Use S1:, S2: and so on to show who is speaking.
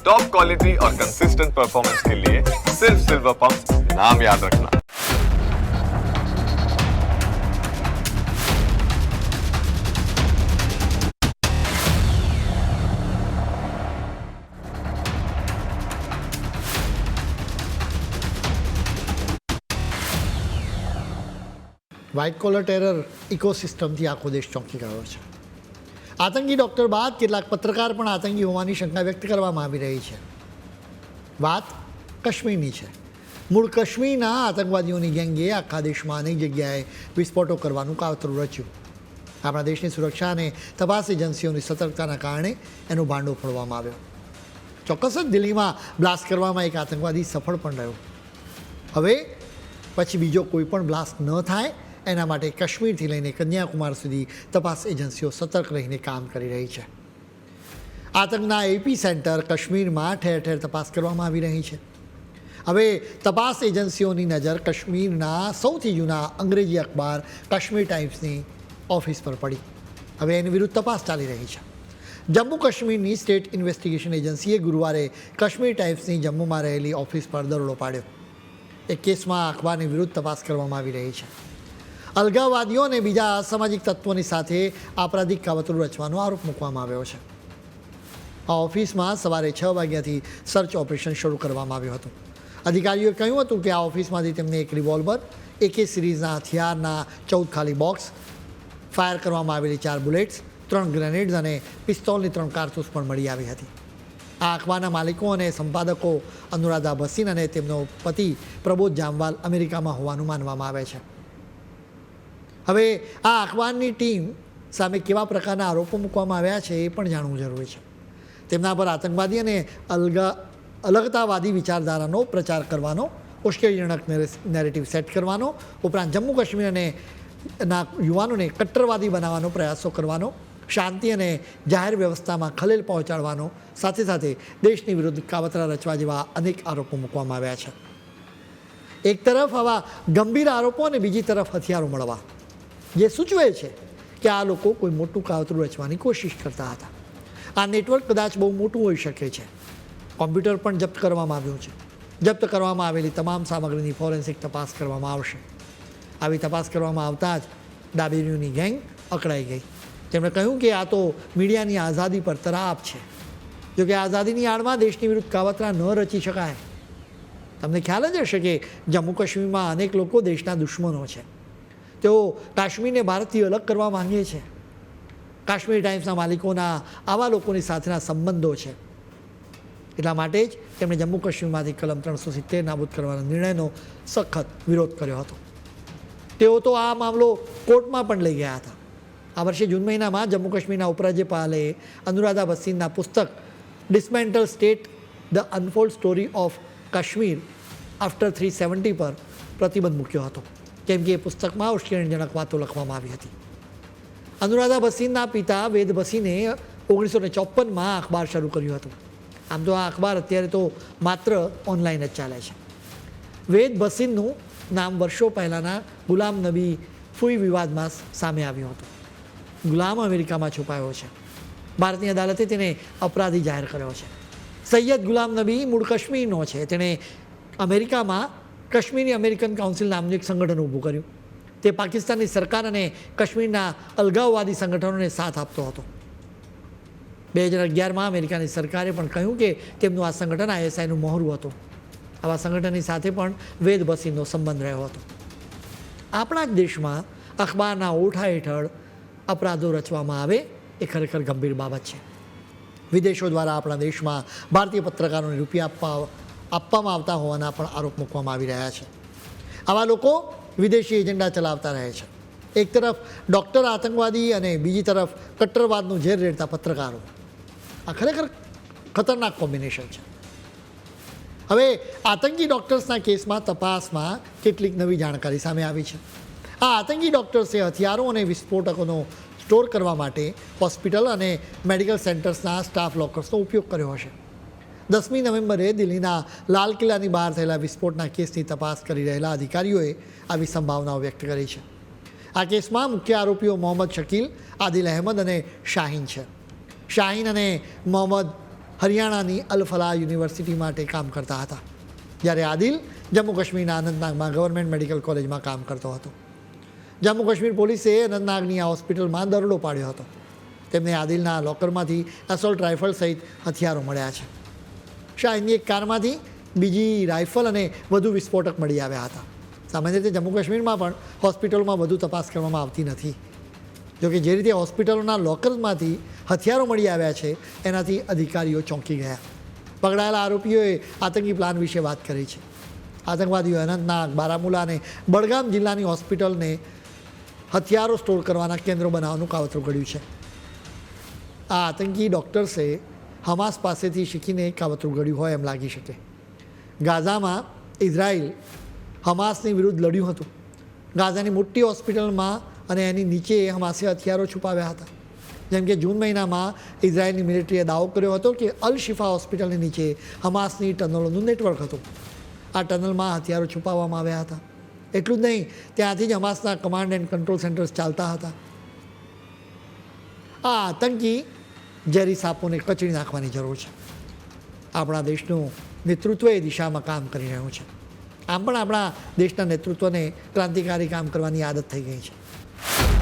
S1: Top quality और consistent performance के लिए सिर्फ सिल्वर पंप नाम याद रखना
S2: વ્હાઇટ કોલર ટેરર ઇકોસિસ્ટમથી આખો દેશ ચોંકી ગયો છે આતંકી ડૉક્ટર બાદ કેટલાક પત્રકાર પણ આતંકી હોવાની શંકા વ્યક્ત કરવામાં આવી રહી છે. વાત કાશ્મીરની છે. મૂળ કાશ્મીરના આતંકવાદીઓની ગેંગે આખા દેશમાં અનેક જગ્યાએ વિસ્ફોટો કરવાનું કાવતરું રચ્યું. આપણા દેશની સુરક્ષા અને તપાસ એજન્સીઓની સતર્કતાના કારણે એનો ભાંડો ફોડવામાં આવ્યો. ચોક્કસ જ દિલ્હીમાં બ્લાસ્ટ કરવામાં એક આતંકવાદી સફળ પણ રહ્યો. હવે પછી બીજો કોઈ પણ બ્લાસ્ટ ન થાય એના માટે કાશ્મીરથી લઈને કન્યાકુમાર સુધી તપાસ એજન્સીઓ સતર્ક રહીને કામ કરી રહી છે. આતંકના એપી સેન્ટર કાશ્મીરમાં ઠેર ઠેર તપાસ કરવામાં આવી રહી છે. હવે તપાસ એજન્સીઓની નજર કાશ્મીરના સૌથી જૂના અંગ્રેજી અખબાર કાશ્મીર ટાઈમ્સની ઓફિસ પર પડી. હવે એની વિરુદ્ધ તપાસ ચાલી રહી છે. જમ્મુ કાશ્મીરની સ્ટેટ ઇન્વેસ્ટિગેશન એજન્સીએ ગુરુવારે કાશ્મીર ટાઈમ્સની જમ્મુમાં રહેલી ઓફિસ પર દરોડો પાડ્યો. એ કેસમાં અખબારની વિરુદ્ધ તપાસ કરવામાં આવી રહી છે. અલગાવવાદીઓ અને બીજા અસામાજિક તત્વોની સાથે આપરાધિક કાવતરું રચવાનો આરોપ મૂકવામાં આવ્યો છે. આ ઓફિસમાં સવારે છ વાગ્યાથી સર્ચ ઓપરેશન શરૂ કરવામાં આવ્યું હતું. અધિકારીઓએ કહ્યું હતું કે આ ઓફિસમાંથી તેમને એક રિવોલ્વર, એકે સિરીઝના હથિયારના ચૌદ ખાલી બોક્સ, ફાયર કરવામાં આવેલી ચાર બુલેટ્સ, ત્રણ ગ્રેનેડ્સ અને પિસ્તોલની ત્રણ કારતૂસ પણ મળી આવી હતી. આ અખબારના માલિકો અને સંપાદકો અનુરાધા ભસીન અને તેમનો પતિ પ્રબોધ જામવાલ અમેરિકામાં હોવાનું માનવામાં આવે છે. હવે આ અખબારની ટીમ સામે કેવા પ્રકારના આરોપો મૂકવામાં આવ્યા છે એ પણ જાણવું જરૂરી છે. તેમના પર આતંકવાદી અને અલગા, અલગતાવાદી વિચારધારાનો પ્રચાર કરવાનો ઉશ્કેરજનક નેરેટિવ સેટ કરવાનો, ઉપરાંત જમ્મુ કાશ્મીર અને ના યુવાનોને કટ્ટરવાદી બનાવવાનો પ્રયાસો કરવાનો, શાંતિ અને જાહેર વ્યવસ્થામાં ખલેલ પહોંચાડવાનો, સાથે સાથે દેશની વિરુદ્ધ કાવતરા રચવા જેવા અનેક આરોપો મૂકવામાં આવ્યા છે. એક તરફ આવા ગંભીર આરોપો અને બીજી તરફ હથિયારો મળવા. જે સૂચવે છે કે આ લોકો કોઈ મોટું કાવતરું રચવાની કોશિશ કરતા હતા. આ નેટવર્ક કદાચ બહુ મોટું હોઈ શકે છે. કોમ્પ્યુટર પણ જપ્ત કરવામાં આવ્યું છે. જપ્ત કરવામાં આવેલી તમામ સામગ્રીની ફોરેન્સિક તપાસ કરવામાં આવશે. આવી તપાસ કરવામાં આવતા જ ડાબેરીઓની ગેંગ અકળાઈ ગઈ. તેમણે કહ્યું કે આ તો મીડિયાની આઝાદી પર તરાપ છે. જોકે આઝાદીની આડમાં દેશની વિરુદ્ધ કાવતરા ન રચી શકાય. તમને ખ્યાલ જ હશે કે જમ્મુ કાશ્મીરમાં અનેક લોકો દેશના દુશ્મનો છે. તેઓ કાશ્મીરને ભારતથી અલગ કરવા માંગે છે. કાશ્મીર ટાઈમ્સના માલિકોના આવા લોકોની સાથેના સંબંધો છે. એટલા માટે જ તેમણે જમ્મુ કાશ્મીરમાંથી કલમ ત્રણસો સિત્તેર નાબૂદ કરવાના નિર્ણયનો સખત વિરોધ કર્યો હતો. તેઓ તો આ મામલો કોર્ટમાં પણ લઈ ગયા હતા. આ વર્ષે જૂન મહિનામાં જમ્મુ કાશ્મીરના ઉપરાજ્યપાલે અનુરાધા ભસીનના પુસ્તક dismantle state the unfold story of Kashmir after three seventy પર પ્રતિબંધ મૂક્યો હતો. કેમ કે એ પુસ્તકમાં ઉશ્કેરણીજનક વાતો લખવામાં આવી હતી. અનુરાધા ભસીનના પિતા વેદ ભસીને ઓગણીસો ને ચોપનમાં અખબાર શરૂ કર્યું હતું. આમ તો આ અખબાર અત્યારે તો માત્ર ઓનલાઈન જ ચાલે છે. વેદ ભસીનનું નામ વર્ષો પહેલાંના ગુલામ નબી ફૂઈ વિવાદમાં સામે આવ્યું હતું. ગુલામ અમેરિકામાં છુપાયો છે. ભારતની અદાલતે તેને અપરાધી જાહેર કર્યો છે. સૈયદ ગુલામ નબી મૂળ કાશ્મીરનો છે. તેણે અમેરિકામાં કાશ્મીરી અમેરિકન કાઉન્સિલ નામનું એક સંગઠન ઊભું કર્યું. તે પાકિસ્તાનની સરકાર અને કાશ્મીરના અલગાવવાદી સંગઠનોને સાથ આપતો હતો. બે હજાર અગિયારમાં અમેરિકાની સરકારે પણ કહ્યું કે તેમનું આ સંગઠન આઈએસઆઈનું મોહરું હતું. આવા સંગઠનની સાથે પણ વેદ બસીનો સંબંધ રહ્યો હતો. આપણા જ દેશમાં અખબારના ઓઠા હેઠળ અપરાધો રચવામાં આવે એ ખરેખર ગંભીર બાબત છે. વિદેશો દ્વારા આપણા દેશમાં ભારતીય પત્રકારોને રૂપિયા આપવા આપવામાં આવતા હોવાના પણ આરોપ મૂકવામાં આવી રહ્યા છે. આવા લોકો વિદેશી એજન્ડા ચલાવતા રહે છે. એક તરફ ડૉક્ટર આતંકવાદી અને બીજી તરફ કટ્ટરવાદનું ઝેર રેડતા પત્રકારો. આ ખરેખર ખતરનાક કોમ્બિનેશન છે. હવે આતંકી ડૉક્ટર્સના કેસમાં તપાસમાં કેટલીક નવી જાણકારી સામે આવી છે. આ આતંકી ડૉક્ટર્સે હથિયારો અને વિસ્ફોટકોનો સ્ટોર કરવા માટે હોસ્પિટલ અને મેડિકલ સેન્ટર્સના સ્ટાફ લોકર્સનો ઉપયોગ કર્યો હશે. દસમી નવેમ્બરે દિલ્હીના લાલ કિલ્લાની બહાર થયેલા વિસ્ફોટના કેસની તપાસ કરી રહેલા અધિકારીઓએ આવી સંભાવનાઓ વ્યક્ત કરી છે. આ કેસમાં મુખ્ય આરોપીઓ મોહમ્મદ શકીલ, આદિલ અહેમદ અને શાહીન છે. શાહીન અને મોહમ્મદ હરિયાણાની અલ ફલાહ યુનિવર્સિટી માટે કામ કરતા હતા, જ્યારે આદિલ જમ્મુ કાશ્મીરના અનંતનાગમાં ગવર્મેન્ટ મેડિકલ કોલેજમાં કામ કરતો હતો. જમ્મુ કાશ્મીર પોલીસે અનંતનાગની આ હોસ્પિટલમાં દરોડો પાડ્યો હતો. તેમને આદિલના લોકરમાંથી એસોલ્ટ રાઇફલ સહિત હથિયારો મળ્યા છે. શાહીની એક કારમાંથી બીજી રાઇફલ અને વધુ વિસ્ફોટક મળી આવ્યા હતા. સામાન્ય રીતે જમ્મુ કાશ્મીરમાં પણ હોસ્પિટલોમાં વધુ તપાસ કરવામાં આવતી નથી. જોકે જે રીતે હોસ્પિટલોના લોકર્સમાંથી હથિયારો મળી આવ્યા છે, એનાથી અધિકારીઓ ચોંકી ગયા. પકડાયેલા આરોપીઓએ આતંકી પ્લાન વિશે વાત કરી છે. આતંકવાદીઓ અનંતનાગ, બારામુલા અને બડગામ જિલ્લાની હોસ્પિટલને હથિયારો સ્ટોર કરવાના કેન્દ્રો બનાવવાનું કાવતરું ઘડ્યું છે. આ આતંકી ડૉક્ટર્સે હમાસ પાસેથી શીખીને કાવતરું ઘડ્યું હોય એમ લાગી શકે ગાઝામાં ઇઝરાયલ હમાસની વિરુદ્ધ લડ્યું હતું ગાઝાની મોટી હોસ્પિટલમાં અને એની નીચે હમાસે હથિયારો છુપાવ્યા હતા જેમ કે જૂન મહિનામાં ઇઝરાયલની મિલિટરીએ દાવો કર્યો હતો કે અલ શિફા હોસ્પિટલની નીચે હમાસની ટનલોનું નેટવર્ક હતું આ ટનલમાં હથિયારો છુપાવવામાં આવ્યા હતા એટલું જ નહીં ત્યાંથી જ હમાસના કમાન્ડ એન્ડ કંટ્રોલ સેન્ટર્સ ચાલતા હતા આ આતંકી ઝેરી સાપોને કચડી નાખવાની જરૂર છે. આપણા દેશનું નેતૃત્વ એ દિશામાં કામ કરી રહ્યું છે. આમ પણ આપણા દેશના નેતૃત્વને ક્રાંતિકારી કામ કરવાની આદત થઈ ગઈ છે.